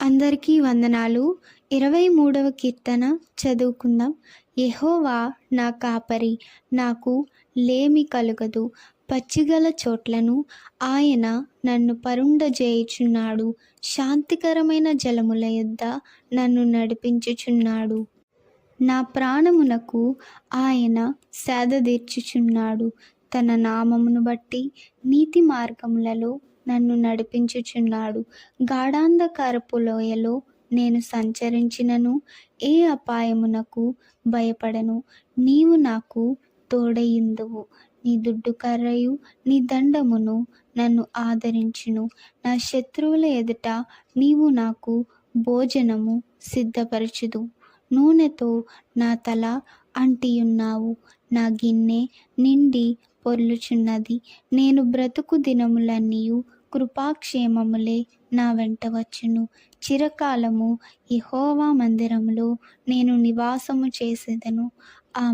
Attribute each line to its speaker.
Speaker 1: అందరికీ వందనాలు. ఇరవై మూడవ కీర్తన చదువుకుందాం. ఎహోవా నా కాపరి నాకు లేమి కలుగదు. పచ్చిగల చోట్లను ఆయన నన్ను పరుండజేయుచున్నాడు. శాంతికరమైన జలముల యొద్ద నన్ను నడిపించుచున్నాడు. నా ప్రాణమునకు ఆయన సేద తీర్చుచున్నాడు. తన నామమును బట్టి నీతి మార్గములలో నన్ను నడిపించుచున్నాడు. గాఢాంధకారపు లోయలో నేను సంచరించినను ఏ అపాయమునకు భయపడను. నీవు నాకు తోడయిందువు. నీ దుడ్డు కర్రయు నీ దండమును నన్ను ఆదరించును. నా శత్రువుల ఎదుట నీవు నాకు భోజనము సిద్ధపరచుదు నూనెతో నా తల అంటియున్నావు. నా గిన్నె నిండి పొర్లుచున్నది నేను బ్రతుకు దినములన్నీయు కృపాక్షేమములే నా వెంట వచ్చును. చిరకాలము యెహోవా మందిరములో నేను నివాసము చేసేదను. ఆ